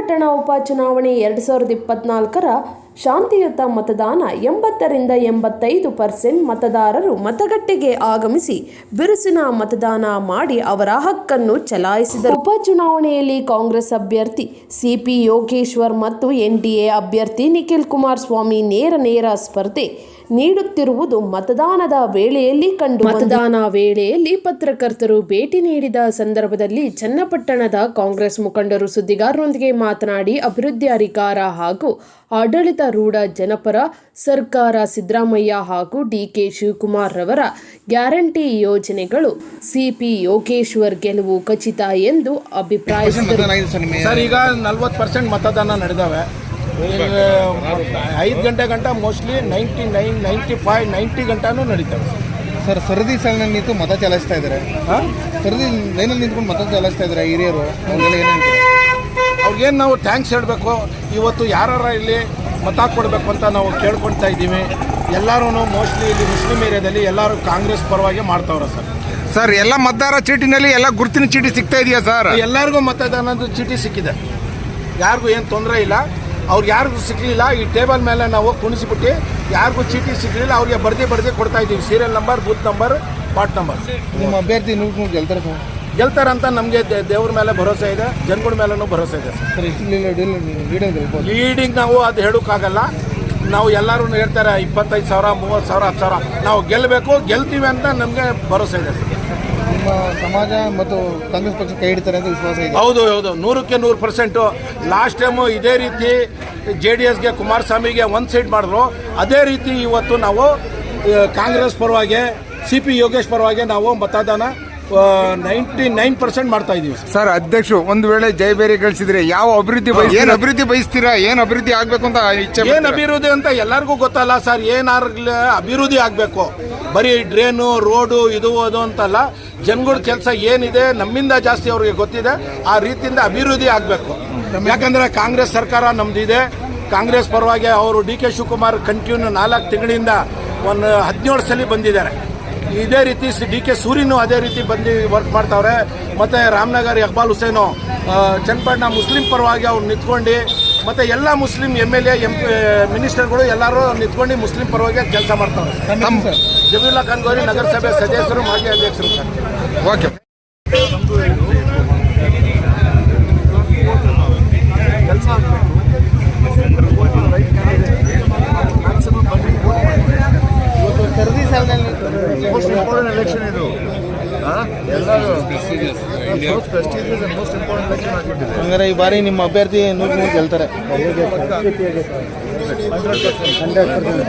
ಚನ್ನಪಟ್ಟಣ ಉಪಚುನಾವಣೆ ಎರಡು ಸಾವಿರದ ಇಪ್ಪತ್ನಾಲ್ಕರ ಶಾಂತಿಯುತ ಮತದಾನ ಎಂಬತ್ತರಿಂದ ಎಂಬತ್ತೈದು ಪರ್ಸೆಂಟ್ ಮತದಾರರು ಮತಗಟ್ಟೆಗೆ ಆಗಮಿಸಿ ಬಿರುಸಿನ ಮತದಾನ ಮಾಡಿ ಅವರ ಹಕ್ಕನ್ನು ಚಲಾಯಿಸಿದರು. ಉಪಚುನಾವಣೆಯಲ್ಲಿ ಕಾಂಗ್ರೆಸ್ ಅಭ್ಯರ್ಥಿ ಸಿಪಿ ಯೋಗೇಶ್ವರ್ ಮತ್ತು ಎನ್ಡಿಎ ಅಭ್ಯರ್ಥಿ ನಿಖಿಲ್ ಕುಮಾರಸ್ವಾಮಿ ನೇರ ನೇರ ಸ್ಪರ್ಧೆ ನೀಡುತ್ತಿರುವುದು ಮತದಾನದ ವೇಳೆಯಲ್ಲಿ ಕಂಡು ಮತದಾನ ವೇಳೆಯಲ್ಲಿ ಪತ್ರಕರ್ತರು ಭೇಟಿ ನೀಡಿದ ಸಂದರ್ಭದಲ್ಲಿ ಚನ್ನಪಟ್ಟಣದ ಕಾಂಗ್ರೆಸ್ ಮುಖಂಡರು ಸುದ್ದಿಗಾರರೊಂದಿಗೆ ಮಾತನಾಡಿ ಅಭಿವೃದ್ಧಿ ಅಧಿಕಾರ ಹಾಗೂ ಆಡಳಿತಾರೂಢ ಜನಪರ ಸರ್ಕಾರ ಸಿದ್ದರಾಮಯ್ಯ ಹಾಗೂ ಡಿಕೆ ಶಿವಕುಮಾರ್ ರವರ ಗ್ಯಾರಂಟಿ ಯೋಜನೆಗಳು ಸಿಪಿ ಯೋಗೇಶ್ವರ್ ಗೆಲುವು ಖಚಿತ ಎಂದು ಅಭಿಪ್ರಾಯಿಸಿದರು ಆಗಿದೆ ಸರ್ ಈಗ ನಲ್ವತ್ತು ಪರ್ಸೆಂಟ್ ಮತದಾನ ನಡೆದಾವೆ. ಐದು ಗಂಟೆ ಗಂಟ mostly ninety nine ninety five ninety ಗಂಟನೂ ನಡೀತವೆ. ಸರ್ ಸರದಿ ಸಾಲಿನಲ್ಲಿ ನಿಂತು ಮತ ಚಲಾಯಿಸ್ತಾ ಇದ್ದಾರೆ. ಹಾಂ? ಸರದಿ ಲೈನಲ್ಲಿ ನಿಂತ್ಕೊಂಡು ಮತ ಚಲಾಯಿಸ್ತಾ ಇದ್ದಾರೆ ಹಿರಿಯರು. ಅವ್ರಿಗೇನು ನಾವು ಥ್ಯಾಂಕ್ಸ್ ಹೇಳಬೇಕು. ಇವತ್ತು ಯಾರು ಇಲ್ಲಿ ಮತ ಕೊಡಬೇಕು ಅಂತ ನಾವು ಕೇಳ್ಕೊಳ್ತಾ ಇದ್ದೀವಿ. ಎಲ್ಲರೂ ಮೋಸ್ಟ್ಲಿ ಇಲ್ಲಿ ಮುಸ್ಲಿಂ ಏರಿಯಾದಲ್ಲಿ ಎಲ್ಲರೂ ಕಾಂಗ್ರೆಸ್ ಪರವಾಗಿ ಮಾಡ್ತಾವ್ರೆ ಸರ್. ಸರ್ ಎಲ್ಲ ಮತದಾರ ಚೀಟಿನಲ್ಲಿ ಎಲ್ಲ ಗುರುತಿನ ಚೀಟಿ ಸಿಗ್ತಾ ಇದೆಯಾ ಸರ್? ಎಲ್ಲರಿಗೂ ಮತದಾನದ ಚೀಟಿ ಸಿಕ್ಕಿದೆ. ಯಾರಿಗೂ ಏನು ತೊಂದರೆ ಇಲ್ಲ. ಅವ್ರಿಗೆ ಯಾರಿಗೂ ಸಿಗಲಿಲ್ಲ ಈ ಟೇಬಲ್ ಮೇಲೆ ನಾವು ಕುಣಿಸ್ಬಿಟ್ಟು ಯಾರಿಗೂ ಚೀಟಿ ಸಿಗಲಿಲ್ಲ ಅವ್ರಿಗೆ ಬರ್ದಿ ಬರ್ದಿ ಕೊಡ್ತಾ ಇದ್ದೀವಿ serial number booth number part number. ನಿಮ್ಮ ಅಭ್ಯರ್ಥಿ ನೂರು ನೂರು ಗೆಲ್ತಾರೆ ಸರ್ ಗೆಲ್ತಾರಂತ ನಮಗೆ ದೇವ್ರ ಮೇಲೆ ಭರೋಸೆ ಇದೆ ಜನಗಳ ಮೇಲೂ ಭರೋಸೆ ಇದೆ ಸರ್. ಲೀಡಿಂಗ್ ನಾವು ಅದು ಹೇಳೋಕ್ಕಾಗಲ್ಲ. ನಾವು ಎಲ್ಲರೂ ಹೇಳ್ತಾರೆ ಇಪ್ಪತ್ತೈದು ಸಾವಿರ ಮೂವತ್ತು ಸಾವಿರ ಹತ್ತು ಸಾವಿರ. ನಾವು ಗೆಲ್ಲಬೇಕು ಗೆಲ್ತೀವಿ ಅಂತ ನಮಗೆ ಭರೋಸೆ ಇದೆ ಸರ್. ನಿಮ್ಮ ಸಮಾಜ ಮತ್ತು ಕಾಂಗ್ರೆಸ್ ಪಕ್ಷ ಕೈ ಹಿಡಿತಾರೆ ಅಂತ ವಿಶ್ವಾಸ ಇದೆ. ಹೌದು ಹೌದು. ನೂರಕ್ಕೆ ನೂರು ಪರ್ಸೆಂಟು ಲಾಸ್ಟ್ ಟೈಮು ಇದೇ ರೀತಿ ಜೆ ಡಿ ಎಸ್ಗೆ ಕುಮಾರಸ್ವಾಮಿಗೆ ಒಂದು ಸೈಡ್ ಮಾಡಿದ್ರು. ಅದೇ ರೀತಿ ಇವತ್ತು ನಾವು ಕಾಂಗ್ರೆಸ್ ಪರವಾಗಿ ಸಿ ಪಿ ಯೋಗೇಶ್ ಪರವಾಗಿ ನಾವು ಮತದಾನ ನೈಂಟಿ ನೈನ್ ಪರ್ಸೆಂಟ್ ಮಾಡ್ತಾ ಇದ್ದೀವಿ ಸರ್. ಸರ್ ಅಧ್ಯಕ್ಷರು ಒಂದು ವೇಳೆ ಜಯಬೇರಿ ಗಳಿಸಿದ್ರೆ ಯಾವ ಅಭಿವೃದ್ಧಿ ಬಯಸ್- ಏನ್ ಅಭಿವೃದ್ಧಿ ಬಯಸ್ತೀರಾ? ಏನ್ ಅಭಿವೃದ್ಧಿ ಆಗ್ಬೇಕು ಅಂತ ಇಚ್ಛೆ ಏನ್ ಪಡ್ತೀರಾ? ಅಭಿವೃದ್ಧಿ ಅಂತ ಎಲ್ಲರಿಗೂ ಗೊತ್ತಲ್ಲ ಸರ್. ಏನಾರ್ಗ್ಲಿ ಅಭಿವೃದ್ಧಿ ಆಗಬೇಕು? ಬರೀ ಡ್ರೇನು ರೋಡು ಇದು ಅದು ಅಂತಲ್ಲ. ಜನಗಳ ಕೆಲಸ ಏನಿದೆ ನಮ್ಮಿಂದ ಜಾಸ್ತಿ ಅವ್ರಿಗೆ ಗೊತ್ತಿದೆ. ಆ ರೀತಿಯಿಂದ ಅಭಿವೃದ್ಧಿ ಆಗಬೇಕು. ಯಾಕಂದ್ರೆ ಕಾಂಗ್ರೆಸ್ ಸರ್ಕಾರ ನಮ್ದಿದೆ. ಕಾಂಗ್ರೆಸ್ ಪರವಾಗಿ ಅವರು ಡಿ ಕೆ ಶಿವಕುಮಾರ್ ಕಂಟಿನ್ಯೂ ನಾಲ್ಕು ತಿಂಗಳಿಂದ ಒಂದು ಹದಿನೇಳು ಸಲ ಬಂದಿದ್ದಾರೆ. ಇದೇ ರೀತಿ ಡಿ ಕೆ ಸೂರಿನೂ ಅದೇ ರೀತಿ ಬಂದು ವರ್ಕ್ ಮಾಡ್ತಾವ್ರೆ. ಮತ್ತು ರಾಮನಗರ್ ಇಕ್ಬಾಲ್ ಹುಸೇನು ಚನ್ನಪಟ್ಟಣ ಮುಸ್ಲಿಂ ಪರವಾಗಿ ಅವ್ರು ನಿಂತ್ಕೊಂಡು ಮತ್ತು ಎಲ್ಲ Muslim M L A M ಮಿನಿಸ್ಟರ್ಗಳು ಎಲ್ಲರೂ ನಿಂತ್ಕೊಂಡು ಮುಸ್ಲಿಂ ಪರವಾಗಿ ಕೆಲಸ ಮಾಡ್ತಾವ್ರೆ. ಜಮೀಲಾ ಖಾನ್ ಗೌರಿ ನಗರಸಭೆ ಸದಸ್ಯರು ಮಾಜಿ ಅಧ್ಯಕ್ಷರು ಸರ್. ಓಕೆ. ಕೆಲಸ ಮೋಸ್ಟ್ ಇಂಪಾರ್ಟೆಂಟ್ ಎಲೆಕ್ಷನ್ ಇದು. ಆ? ಎಲ್ಲರೂ most prestigious most important election ಆಗಿಬಿಟ್ಟಿದೆ. ಹಂಗಾರೆ ಈ ಬಾರಿ ನಿಮ್ಮ ಅಭ್ಯರ್ಥಿ ನೂರು ನೂರು ಗೆಲ್ತಾರೆ. Hundred percent.